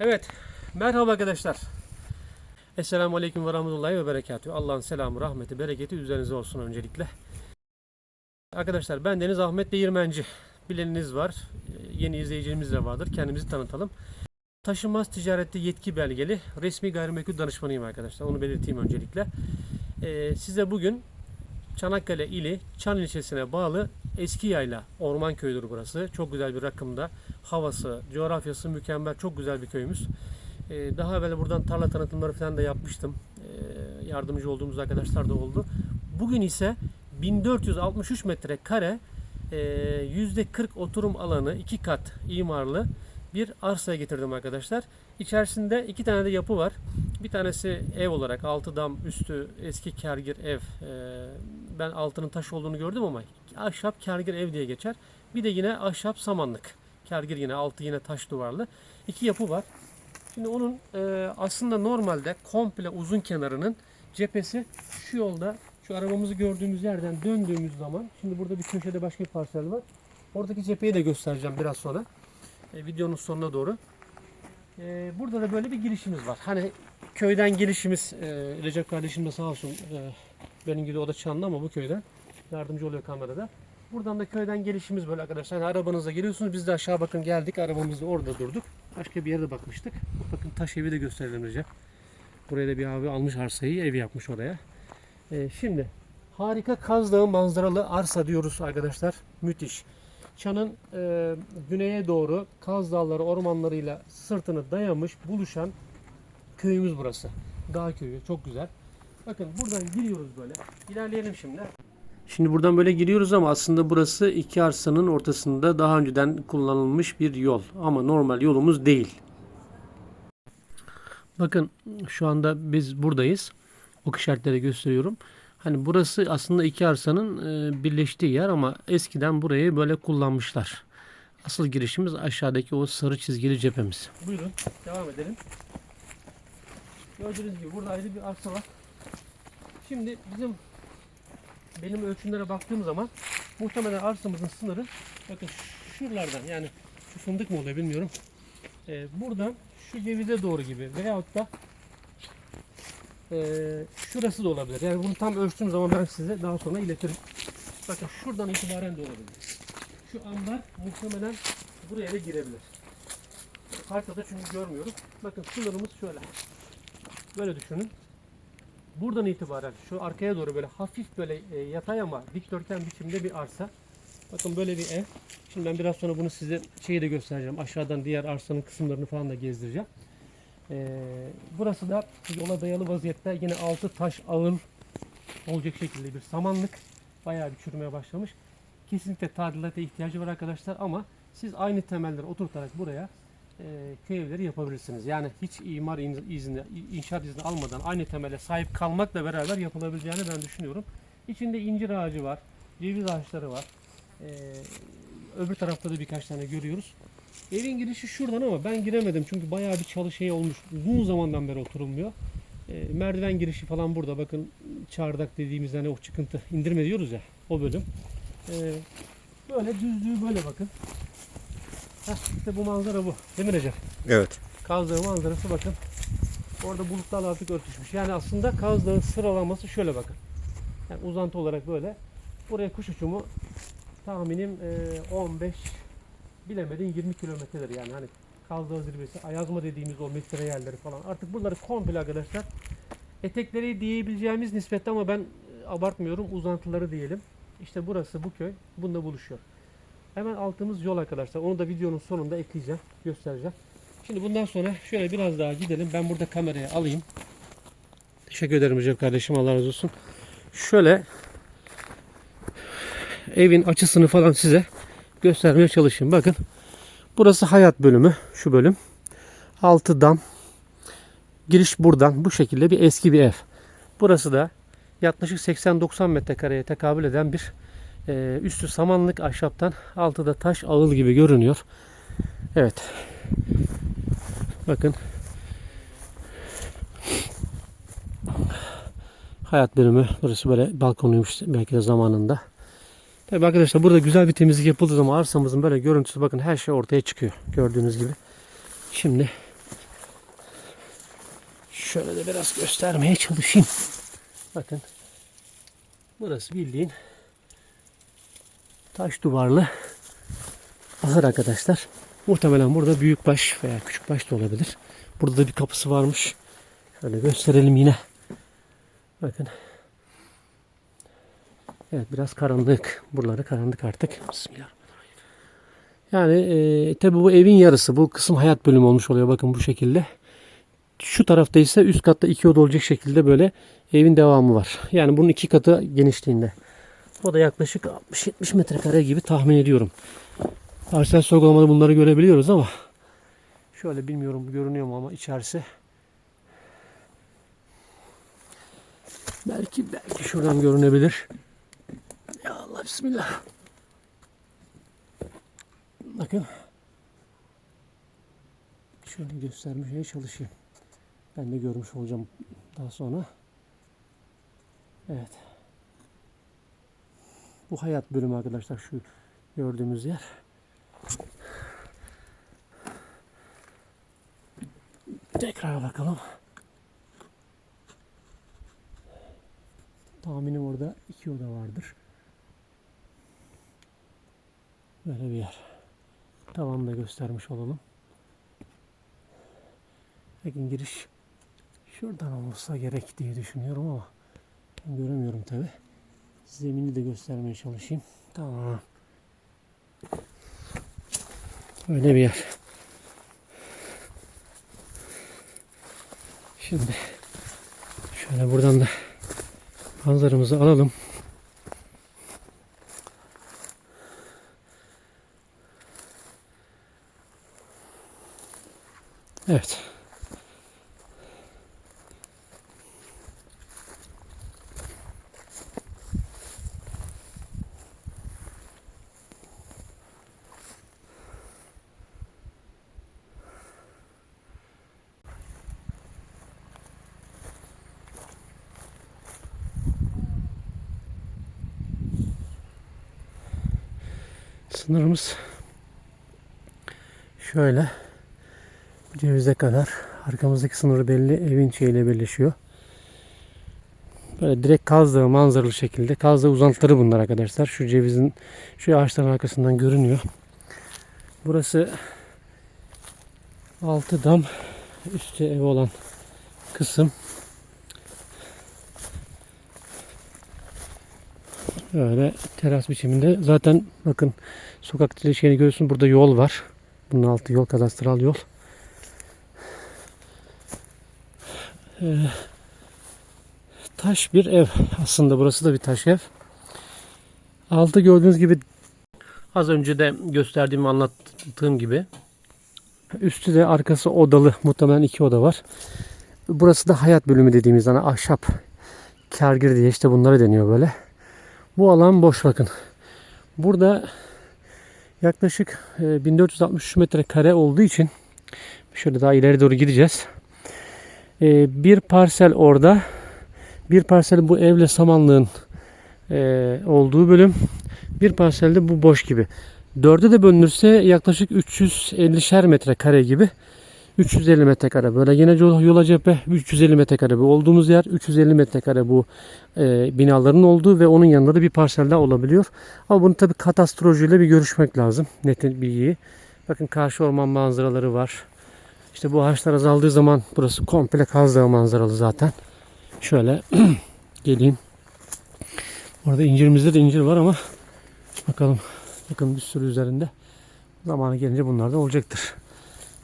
Evet, merhaba arkadaşlar. Esselamu Aleyküm ve Rahmetullahi ve Berekatühü. Allah'ın selamı, rahmeti, bereketi üzerinize olsun öncelikle. Arkadaşlar ben Deniz Ahmet Değirmenci. Bileniniz var, e, yeni izleyicilerimiz de vardır. Kendimizi tanıtalım. Taşınmaz ticarette yetki belgeli resmi gayrimenkul danışmanıyım arkadaşlar. Onu belirteyim öncelikle. Ee, size bugün Çanakkale ili Çan ilçesine bağlı Eski Yayla Orman Köyüdür burası. Çok güzel bir rakımda. Havası, coğrafyası mükemmel. Çok güzel bir köyümüz. Ee, daha evvel buradan tarla tanıtımları falan da yapmıştım. Ee, yardımcı olduğumuz arkadaşlar da oldu. Bugün ise 1463 metrekare e, %40 oturum alanı, iki kat imarlı bir arsaya getirdim arkadaşlar. İçerisinde iki tane de yapı var. Bir tanesi ev olarak altı dam üstü eski kergir ev. Ee, ben altının taş olduğunu gördüm ama ahşap kergir ev diye geçer. Bir de yine ahşap samanlık. Kergir yine altı yine taş duvarlı. İki yapı var. Şimdi onun e, aslında normalde komple uzun kenarının cephesi şu yolda şu arabamızı gördüğümüz yerden döndüğümüz zaman şimdi burada bir köşede başka bir parsel var. Oradaki cepheyi de göstereceğim biraz sonra. E, videonun sonuna doğru. E, burada da böyle bir girişimiz var. Hani köyden gelişimiz e, Recep kardeşim de sağ olsun e, benim gibi o da Çanlı ama bu köyden yardımcı oluyor kamerada. Buradan da köyden gelişimiz böyle arkadaşlar. Hani arabanızla geliyorsunuz. Biz de aşağı bakın geldik. Arabamız da orada durduk. Başka bir yerde bakmıştık. Bakın taş evi de gösterelim Recep. Buraya da bir abi almış arsayı ev yapmış oraya. E, şimdi harika Kaz Dağı manzaralı arsa diyoruz arkadaşlar. Müthiş. Çan'ın e, güneye doğru Kaz Dağları ormanlarıyla sırtını dayamış buluşan köyümüz burası. Dağ köyü çok güzel. Bakın buradan giriyoruz böyle. İlerleyelim şimdi. Şimdi buradan böyle giriyoruz ama aslında burası iki arsanın ortasında daha önceden kullanılmış bir yol. Ama normal yolumuz değil. Bakın şu anda biz buradayız. Ok işaretleri gösteriyorum. Hani burası aslında iki arsanın e, birleştiği yer ama eskiden burayı böyle kullanmışlar. Asıl girişimiz aşağıdaki o sarı çizgili cephemiz. Buyurun devam edelim. Gördüğünüz gibi burada ayrı bir arsa var. Şimdi bizim benim ölçümlere baktığım zaman muhtemelen arsamızın sınırı bakın şuralardan yani şu fındık mı oluyor bilmiyorum. Ee, buradan şu cevize doğru gibi veyahut da e, şurası da olabilir. Yani bunu tam ölçtüğüm zaman ben size daha sonra iletirim. Bakın şuradan itibaren de olabilir. Şu ambar muhtemelen buraya da girebilir. Haritada çünkü görmüyorum. Bakın sınırımız şöyle. Böyle düşünün. Buradan itibaren şu arkaya doğru böyle hafif böyle e, yatay ama dikdörtgen biçimde bir arsa. Bakın böyle bir ev. Şimdi ben biraz sonra bunu size şeyi de göstereceğim. Aşağıdan diğer arsanın kısımlarını falan da gezdireceğim. Ee, burası da yola dayalı vaziyette yine altı taş ağıl olacak şekilde bir samanlık. Bayağı bir çürümeye başlamış. Kesinlikle tadilata ihtiyacı var arkadaşlar ama siz aynı temelleri oturtarak buraya e, köy evleri yapabilirsiniz. Yani hiç imar izni, inşaat izni almadan aynı temele sahip kalmakla beraber yapılabileceğini ben düşünüyorum. İçinde incir ağacı var, ceviz ağaçları var. Ee, öbür tarafta da birkaç tane görüyoruz. Evin girişi şuradan ama ben giremedim çünkü bayağı bir çalı şey olmuş. Uzun zamandan beri oturulmuyor. Ee, merdiven girişi falan burada. Bakın çardak dediğimiz hani o çıkıntı indirme diyoruz ya o bölüm. Ee, böyle düzlüğü böyle bakın. Heh, işte bu manzara bu. Değil mi Recep? Evet. Kaz Dağı manzarası bakın. Orada bulutlarla artık örtüşmüş. Yani aslında Kaz Dağı sıralaması şöyle bakın. Yani uzantı olarak böyle. Buraya kuş uçumu tahminim e, 15 bilemedin 20 kilometredir yani hani Kaz Dağı zirvesi, Ayazma dediğimiz o metre yerleri falan. Artık buraları komple arkadaşlar etekleri diyebileceğimiz nispette ama ben e, abartmıyorum uzantıları diyelim. İşte burası bu köy bununla buluşuyor. Hemen altımız yol arkadaşlar. Onu da videonun sonunda ekleyeceğim, göstereceğim. Şimdi bundan sonra şöyle biraz daha gidelim. Ben burada kamerayı alayım. Teşekkür ederim Recep kardeşim. Allah razı olsun. Şöyle evin açısını falan size göstermeye çalışayım. Bakın. Burası hayat bölümü. Şu bölüm. Altı dam. Giriş buradan. Bu şekilde bir eski bir ev. Burası da yaklaşık 80-90 metrekareye tekabül eden bir e, üstü samanlık ahşaptan altı da taş ağıl gibi görünüyor. Evet. Bakın. Hayat bölümü. Burası böyle balkonuymuş belki de zamanında. Tabii arkadaşlar burada güzel bir temizlik yapıldığı zaman arsamızın böyle görüntüsü bakın her şey ortaya çıkıyor. Gördüğünüz gibi. Şimdi Şöyle de biraz göstermeye çalışayım. Bakın. Burası bildiğin taş duvarlı ahır arkadaşlar. Muhtemelen burada büyükbaş veya küçükbaş da olabilir. Burada da bir kapısı varmış. Şöyle gösterelim yine. Bakın. Evet biraz karanlık. Buraları karanlık artık. Bismillah. Yani e, tabi bu evin yarısı. Bu kısım hayat bölümü olmuş oluyor. Bakın bu şekilde. Şu tarafta ise üst katta iki oda olacak şekilde böyle evin devamı var. Yani bunun iki katı genişliğinde. O da yaklaşık 60-70 metrekare gibi tahmin ediyorum. Parsel sorgulamada bunları görebiliyoruz ama şöyle bilmiyorum görünüyor mu ama içerisi belki belki şuradan görünebilir. Ya Allah bismillah. Bakın. Şöyle göstermeye çalışayım. Ben de görmüş olacağım daha sonra. Evet. Bu hayat bölümü arkadaşlar şu gördüğümüz yer. Tekrar bakalım. Tahminim orada iki oda vardır. Böyle bir yer. Tavanı da göstermiş olalım. Bakın giriş şuradan olsa gerek diye düşünüyorum ama göremiyorum tabi. Zemini de göstermeye çalışayım. Tamam. Öyle bir yer. Şimdi şöyle buradan da manzaramızı alalım. Evet. Sınırımız şöyle cevize kadar. Arkamızdaki sınırı belli evin şeyiyle birleşiyor. Böyle direkt Kaz manzaralı şekilde. Kaz Dağı uzantıları bunlar arkadaşlar. Şu cevizin şu ağaçların arkasından görünüyor. Burası altı dam üstü ev olan kısım. Böyle teras biçiminde. Zaten bakın sokak dileşeni görüyorsun. Burada yol var. Bunun altı yol kadastral yol. Ee, taş bir ev. Aslında burası da bir taş ev. Altı gördüğünüz gibi az önce de gösterdiğim anlattığım gibi üstü de arkası odalı. Muhtemelen iki oda var. Burası da hayat bölümü dediğimiz hani ahşap kargir diye işte bunları deniyor böyle. Bu alan boş bakın. Burada yaklaşık e, 1463 metrekare olduğu için şöyle daha ileri doğru gideceğiz. E, bir parsel orada. Bir parsel bu evle samanlığın e, olduğu bölüm. Bir parsel de bu boş gibi. Dörde de bölünürse yaklaşık 350'şer metrekare gibi. 350 metrekare böyle yine yol- yola cephe 350 metrekare bu olduğumuz yer 350 metrekare bu e, binaların olduğu ve onun yanında da bir parsel daha olabiliyor. Ama bunu tabi katastrolojisiyle bir görüşmek lazım net bilgiyi. Bakın karşı orman manzaraları var. İşte bu ağaçlar azaldığı zaman burası komple Kaz Dağı manzaralı zaten. Şöyle geleyim. Orada incirimizde de incir var ama bakalım bakın bir sürü üzerinde. Zamanı gelince bunlar da olacaktır.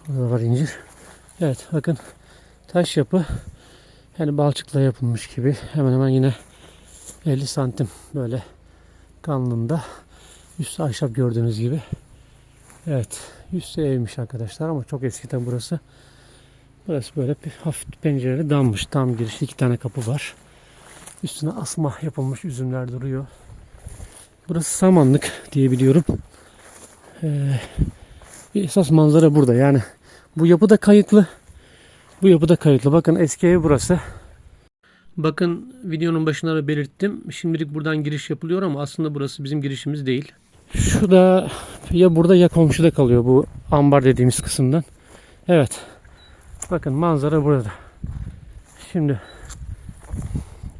Burada var incir. Evet bakın taş yapı yani balçıkla yapılmış gibi hemen hemen yine 50 santim böyle kalınlığında üstü ahşap gördüğünüz gibi. Evet üstü evmiş arkadaşlar ama çok eskiden burası. Burası böyle bir hafif pencereli dammış. Tam girişte iki tane kapı var. Üstüne asma yapılmış üzümler duruyor. Burası samanlık diye biliyorum. Ee, esas manzara burada. Yani bu yapı da kayıtlı. Bu yapı da kayıtlı. Bakın eski ev burası. Bakın videonun başında da belirttim. Şimdilik buradan giriş yapılıyor ama aslında burası bizim girişimiz değil. Şu da ya burada ya komşuda kalıyor bu ambar dediğimiz kısımdan. Evet. Bakın manzara burada. Şimdi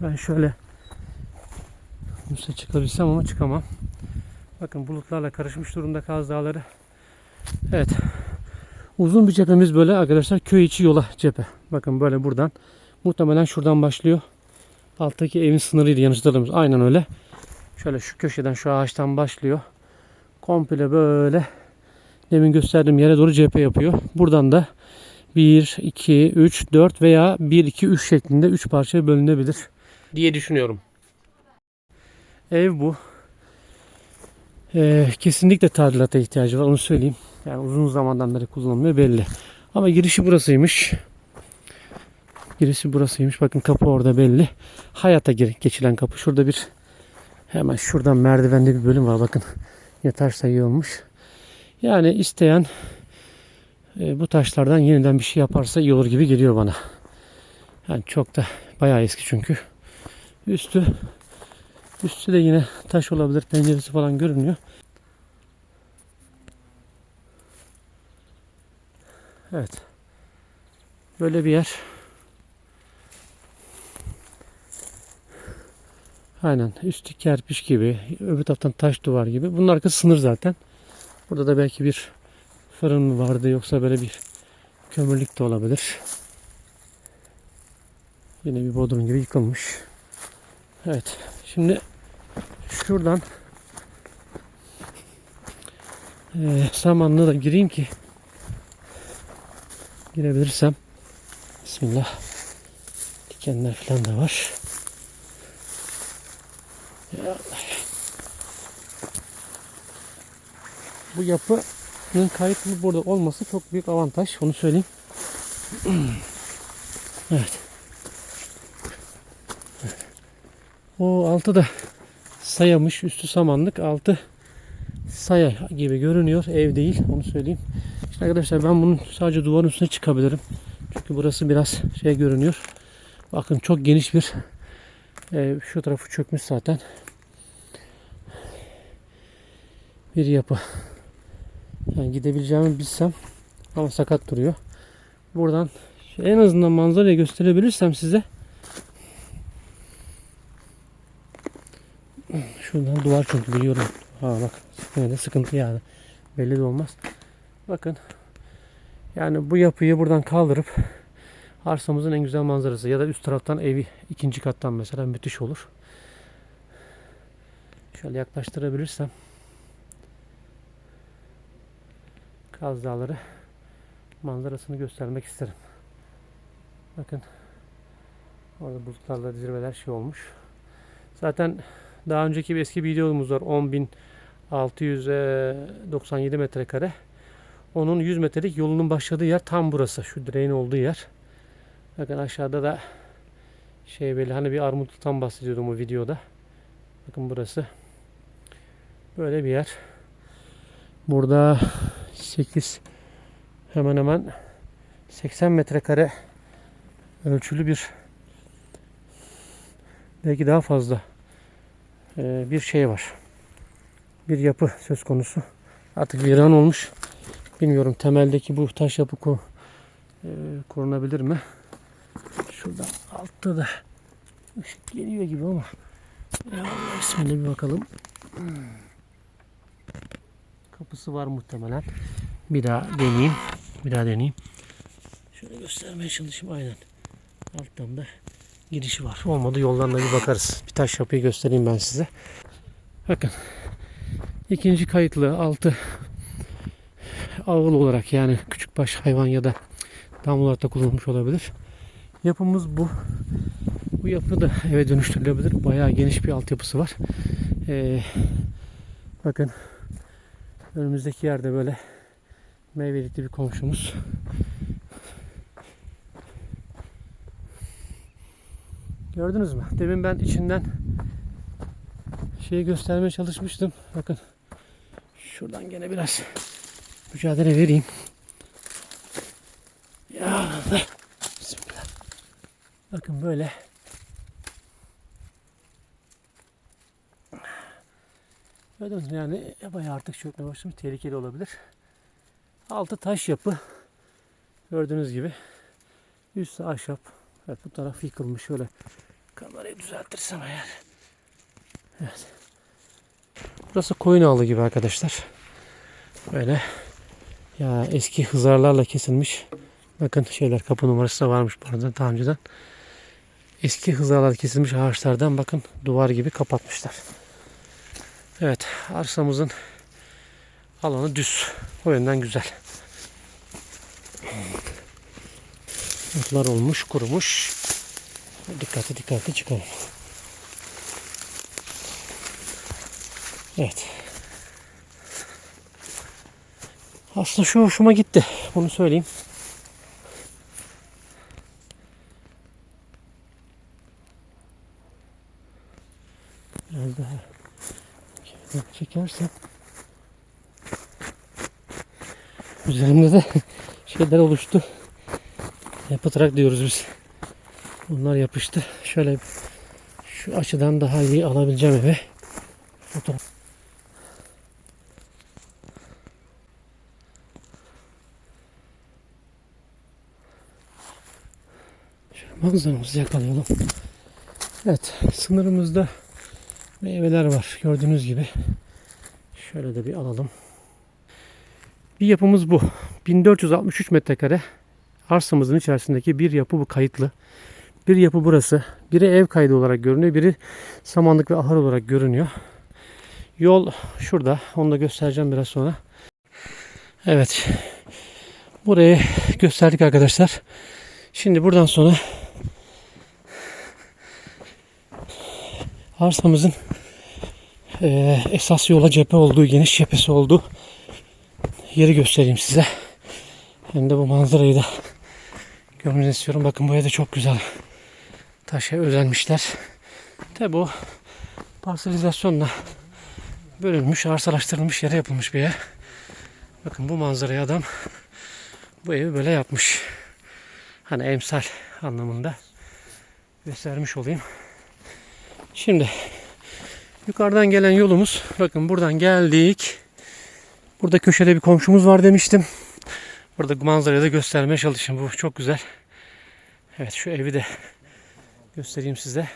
ben şöyle üste çıkabilsem ama çıkamam. Bakın bulutlarla karışmış durumda Kaz Dağları. Evet. Uzun bir cephemiz böyle arkadaşlar köy içi yola cephe. Bakın böyle buradan. Muhtemelen şuradan başlıyor. Alttaki evin sınırıydı yanlışladığımız. Aynen öyle. Şöyle şu köşeden şu ağaçtan başlıyor. Komple böyle demin gösterdiğim yere doğru cephe yapıyor. Buradan da 1, 2, 3, 4 veya 1, 2, 3 şeklinde 3 parçaya bölünebilir diye düşünüyorum. Ev bu. Ee, kesinlikle tadilata ihtiyacı var onu söyleyeyim. Yani uzun zamandan beri kullanılmıyor belli. Ama girişi burasıymış. Girişi burasıymış. Bakın kapı orada belli. Hayata gir- geçilen kapı. Şurada bir hemen şuradan merdivende bir bölüm var. Bakın yine taşla yığılmış. Yani isteyen e, bu taşlardan yeniden bir şey yaparsa iyi olur gibi geliyor bana. Yani çok da bayağı eski çünkü. Üstü üstü de yine taş olabilir. Penceresi falan görünüyor. Evet. Böyle bir yer. Aynen. Üstü kerpiç gibi. Öbür taraftan taş duvar gibi. Bunun arkası sınır zaten. Burada da belki bir fırın mı vardı yoksa böyle bir kömürlük de olabilir. Yine bir bodrum gibi yıkılmış. Evet. Şimdi şuradan eee samanlığa da gireyim ki girebilirsem. Bismillah. Dikenler falan da var. Bu yapının kayıtlı burada olması çok büyük avantaj. Onu söyleyeyim. Evet. O altı da sayamış. Üstü samanlık. Altı saya gibi görünüyor. Ev değil. Onu söyleyeyim. Arkadaşlar ben bunun sadece duvarın üstüne çıkabilirim. Çünkü burası biraz şey görünüyor. Bakın çok geniş bir e, şu tarafı çökmüş zaten. Bir yapı. Yani gidebileceğimi bilsem ama sakat duruyor. Buradan en azından manzarayı gösterebilirsem size şuradan duvar çünkü biliyorum. Ha bak yine sıkıntı yani. Belli de olmaz. Bakın yani bu yapıyı buradan kaldırıp arsamızın en güzel manzarası ya da üst taraftan evi ikinci kattan mesela müthiş olur. Şöyle yaklaştırabilirsem Kaz Dağları manzarasını göstermek isterim. Bakın orada bulutlarla zirveler şey olmuş. Zaten daha önceki bir eski bir videomuz var. 10.697 metrekare. Onun 100 metrelik yolunun başladığı yer tam burası. Şu direğin olduğu yer. Bakın aşağıda da şey böyle hani bir armutludan bahsediyordum o videoda. Bakın burası. Böyle bir yer. Burada 8 hemen hemen 80 metrekare ölçülü bir belki daha fazla e, bir şey var. Bir yapı söz konusu. Artık viran olmuş. Bilmiyorum temeldeki bu taş yapı ko- e, korunabilir mi? Şurada altta da ışık geliyor gibi ama ya bismillah bir bakalım. Kapısı var muhtemelen. Bir daha deneyeyim. Bir daha deneyeyim. Şöyle göstermeye çalışayım aynen. Alttan da girişi var. Olmadı yoldan da bir bakarız. Bir taş yapıyı göstereyim ben size. Bakın. İkinci kayıtlı altı ağıl olarak yani küçük baş hayvan ya da dam olarak da kullanılmış olabilir. Yapımız bu. Bu yapı da eve dönüştürülebilir. Bayağı geniş bir altyapısı var. Ee, bakın önümüzdeki yerde böyle meyvelikli bir komşumuz. Gördünüz mü? Demin ben içinden şeyi göstermeye çalışmıştım. Bakın şuradan gene biraz mücadele vereyim. Ya Allah. Bismillah. Bakın böyle. Gördünüz mü? Yani bayağı artık çökmeye başlamış. Tehlikeli olabilir. Altı taş yapı. Gördüğünüz gibi. Üstü ahşap. Evet bu taraf yıkılmış şöyle kamerayı düzeltirsem eğer. Evet. Burası koyun ağlı gibi arkadaşlar. Böyle ya eski hızarlarla kesilmiş. Bakın şeyler kapı numarası da varmış bu arada daha önceden. Eski hızarlar kesilmiş ağaçlardan bakın duvar gibi kapatmışlar. Evet arsamızın alanı düz. O yönden güzel. Otlar olmuş, kurumuş. Dikkatli dikkatli çıkalım. Evet. Aslında şu hoşuma gitti. Bunu söyleyeyim. Biraz daha çekersem üzerimde de şeyler oluştu. Yapıtarak diyoruz biz. Bunlar yapıştı. Şöyle şu açıdan daha iyi alabileceğim eve. Foto. Şöyle manzaramızı yakalayalım. Evet sınırımızda meyveler var gördüğünüz gibi. Şöyle de bir alalım. Bir yapımız bu. 1463 metrekare arsamızın içerisindeki bir yapı bu kayıtlı. Bir yapı burası. Biri ev kaydı olarak görünüyor. Biri samanlık ve ahır olarak görünüyor. Yol şurada. Onu da göstereceğim biraz sonra. Evet. Burayı gösterdik arkadaşlar. Şimdi buradan sonra arsamızın eee, esas yola cephe olduğu, geniş cephesi olduğu yeri göstereyim size. Hem de bu manzarayı da görmenizi istiyorum. Bakın bu evde çok güzel taşa özenmişler. Tabi bu parselizasyonla bölünmüş, arsalaştırılmış yere yapılmış bir yer. Bakın bu manzarayı adam bu evi böyle yapmış. Hani emsal anlamında göstermiş olayım. Şimdi yukarıdan gelen yolumuz bakın buradan geldik. Burada köşede bir komşumuz var demiştim. Burada manzarayı da göstermeye çalışayım. Bu çok güzel. Evet şu evi de göstereyim size.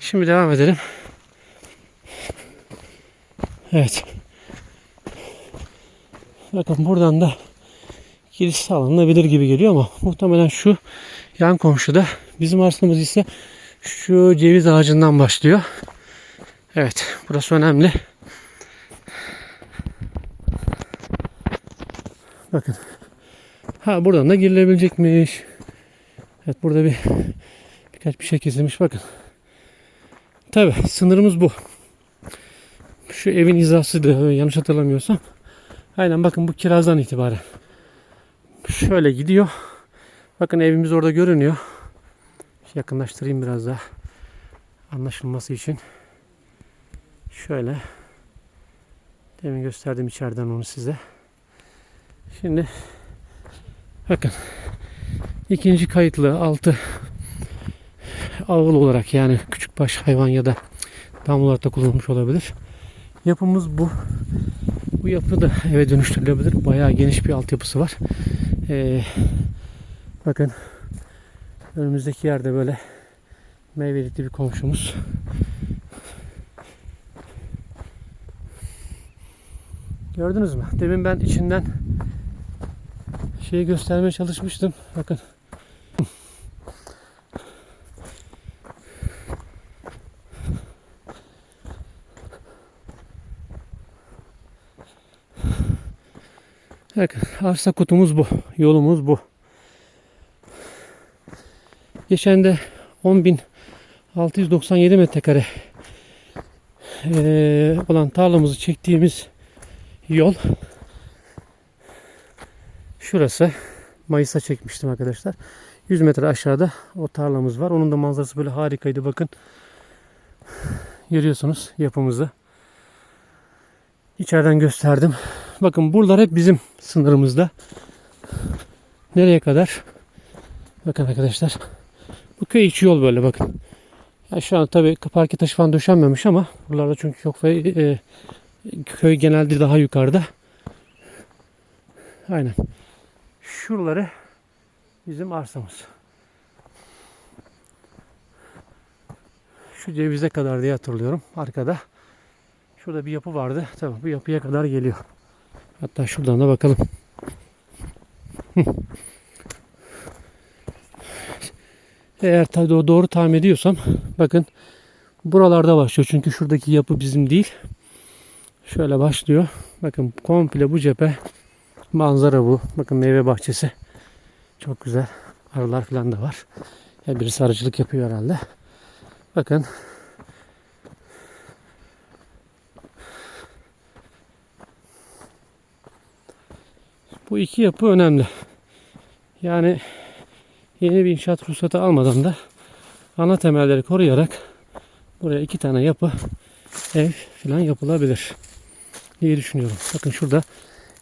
Şimdi devam edelim. Evet. Bakın buradan da giriş sağlanabilir gibi geliyor ama muhtemelen şu yan komşuda bizim arsamız ise şu ceviz ağacından başlıyor. Evet burası önemli. Bakın. Ha buradan da girilebilecekmiş. Evet burada bir birkaç bir şey kesilmiş bakın. Tabi sınırımız bu. Şu evin hizası yanlış hatırlamıyorsam. Aynen bakın bu kirazdan itibaren. Şöyle gidiyor. Bakın evimiz orada görünüyor. Yakınlaştırayım biraz daha. Anlaşılması için. Şöyle. Demin gösterdim içeriden onu size. Şimdi bakın ikinci kayıtlı altı ağıl olarak yani küçük baş hayvan ya da tam olarak da kullanılmış olabilir. Yapımız bu. Bu yapı da eve dönüştürülebilir. Bayağı geniş bir altyapısı var. Ee, bakın önümüzdeki yerde böyle meyvelikli bir komşumuz. Gördünüz mü? Demin ben içinden şeyi göstermeye çalışmıştım. Bakın. Bakın arsa kutumuz bu. Yolumuz bu. Geçen de 10.697 metrekare olan tarlamızı çektiğimiz yol şurası. Mayıs'a çekmiştim arkadaşlar. 100 metre aşağıda o tarlamız var. Onun da manzarası böyle harikaydı. Bakın görüyorsunuz yapımızı. İçeriden gösterdim. Bakın buralar hep bizim sınırımızda. Nereye kadar? Bakın arkadaşlar. Bu köy içi yol böyle bakın. Ya şu an tabii parke taşı falan döşenmemiş ama buralarda çünkü çok e, köy genelde daha yukarıda. Aynen. Şuraları bizim arsamız. Şu cevize kadar diye hatırlıyorum. Arkada. Şurada bir yapı vardı. Tamam bu yapıya kadar geliyor. Hatta şuradan da bakalım. Eğer tabii doğru tahmin ediyorsam bakın buralarda başlıyor. Çünkü şuradaki yapı bizim değil. Şöyle başlıyor. Bakın komple bu cephe manzara bu. Bakın meyve bahçesi. Çok güzel. Arılar falan da var. Ya birisi arıcılık yapıyor herhalde. Bakın. Bu iki yapı önemli. Yani yeni bir inşaat ruhsatı almadan da ana temelleri koruyarak buraya iki tane yapı ev falan yapılabilir diye düşünüyorum. Bakın şurada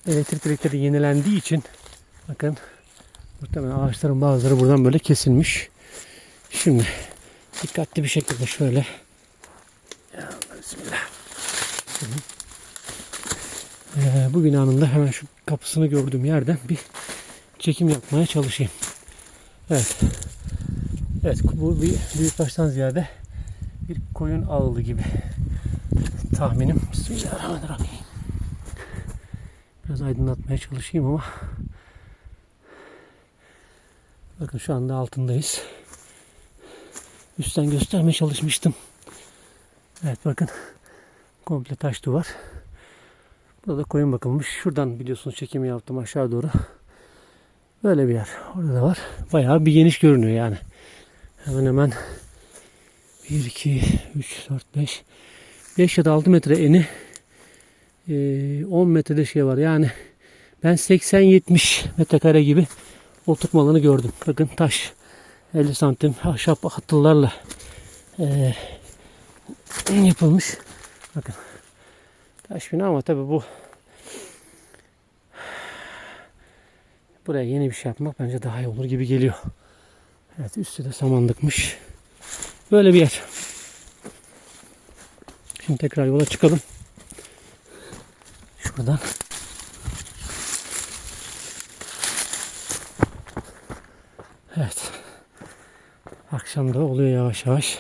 elektrik direkleri yenilendiği için bakın muhtemelen ağaçların bazıları buradan böyle kesilmiş. Şimdi dikkatli bir şekilde şöyle ya Bismillah. Hı hı. Ee, bu binanın da hemen şu kapısını gördüğüm yerden bir çekim yapmaya çalışayım. Evet. Evet bu bir büyükbaştan ziyade bir koyun ağılı gibi tahminim. Bismillahirrahmanirrahim. Biraz aydınlatmaya çalışayım ama bakın şu anda altındayız. Üstten göstermeye çalışmıştım. Evet bakın komple taş duvar. Burada da koyun bakılmış. Şuradan biliyorsunuz çekimi yaptım aşağı doğru. Böyle bir yer. Orada da var. Bayağı bir geniş görünüyor yani. Hemen hemen 1, 2, 3, 4, 5 5 ya da 6 metre eni e, 10 metrede şey var. Yani ben 80-70 metrekare gibi oturma alanı gördüm. Bakın taş 50 santim ahşap hatırlarla e, yapılmış. Bakın taş bina ama tabi bu buraya yeni bir şey yapmak bence daha iyi olur gibi geliyor. Evet üstü de samanlıkmış. Böyle bir yer. Şimdi tekrar yola çıkalım. Şuradan. Evet. Akşam da oluyor yavaş yavaş.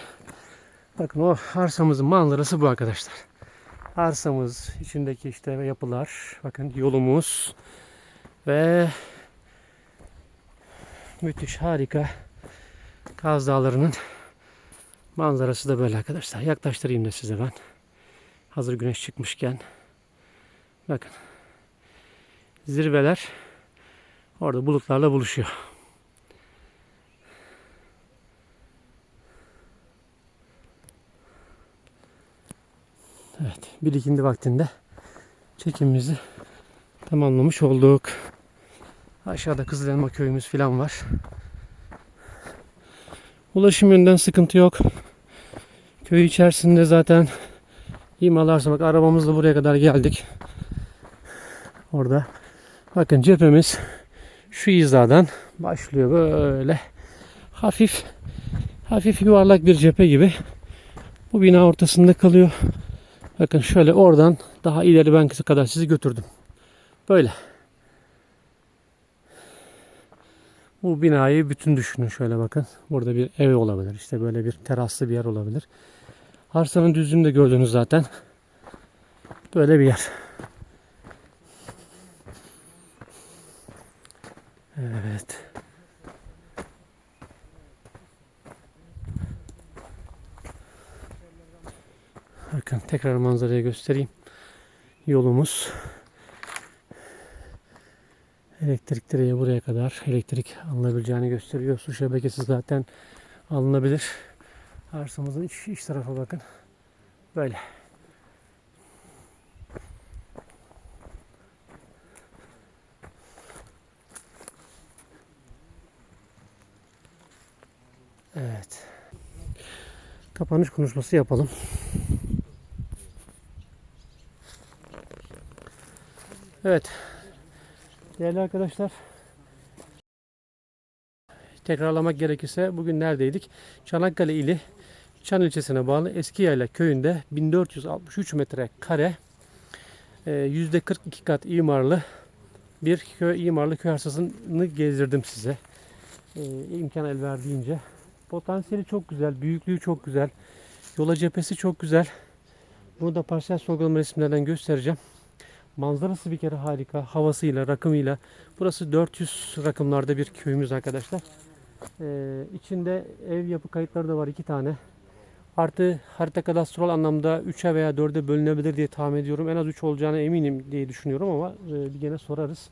Bakın o arsamızın manzarası bu arkadaşlar. Arsamız, içindeki işte yapılar, bakın yolumuz ve müthiş harika Kaz Dağları'nın manzarası da böyle arkadaşlar. Yaklaştırayım da size ben. Hazır güneş çıkmışken. Bakın. Zirveler orada bulutlarla buluşuyor. Evet, bir ikindi vaktinde çekimimizi tamamlamış olduk. Aşağıda Kızılelma köyümüz falan var. Ulaşım yönden sıkıntı yok. Köy içerisinde zaten imalarsa bak arabamızla buraya kadar geldik. Orada bakın cephemiz şu hizadan başlıyor böyle hafif hafif yuvarlak bir cephe gibi. Bu bina ortasında kalıyor. Bakın şöyle oradan daha ileri ben kadar sizi götürdüm. Böyle. Bu binayı bütün düşünün şöyle bakın. Burada bir ev olabilir. İşte böyle bir teraslı bir yer olabilir. Arsanın düzlüğünü de gördünüz zaten. Böyle bir yer. Evet. Bakın tekrar manzarayı göstereyim. Yolumuz elektrik direği buraya kadar elektrik alınabileceğini gösteriyor. Su şebekesi zaten alınabilir. Arsamızın iç, iç tarafa bakın. Böyle. Evet. Kapanış konuşması yapalım. Evet. Değerli arkadaşlar. Tekrarlamak gerekirse bugün neredeydik? Çanakkale ili Çan ilçesine bağlı Eskiyayla köyünde 1463 metre kare %42 kat imarlı bir köy imarlı köy arsasını gezdirdim size. Ee, imkan el verdiğince. Potansiyeli çok güzel, büyüklüğü çok güzel. Yola cephesi çok güzel. Bunu da parsel sorgulama resimlerden göstereceğim. Manzarası bir kere harika. Havasıyla, rakımıyla. Burası 400 rakımlarda bir köyümüz arkadaşlar. Ee, içinde ev yapı kayıtları da var iki tane. Artı harita kadastral anlamda 3'e veya 4'e bölünebilir diye tahmin ediyorum. En az 3 olacağına eminim diye düşünüyorum ama e, bir gene sorarız.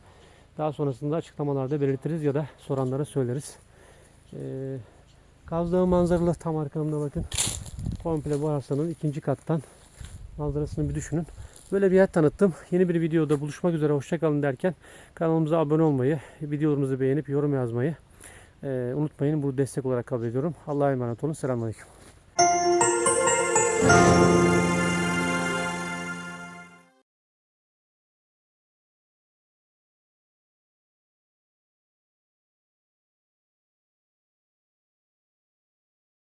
Daha sonrasında açıklamalarda belirtiriz ya da soranlara söyleriz. Ee, Kaz Dağı manzaralı tam arkamda bakın. Komple bu arsanın ikinci kattan manzarasını bir düşünün. Böyle bir yer tanıttım. Yeni bir videoda buluşmak üzere hoşçakalın derken kanalımıza abone olmayı, videolarımızı beğenip yorum yazmayı e, unutmayın. Bu destek olarak kabul ediyorum. Allah'a emanet olun. Selamünaleyküm.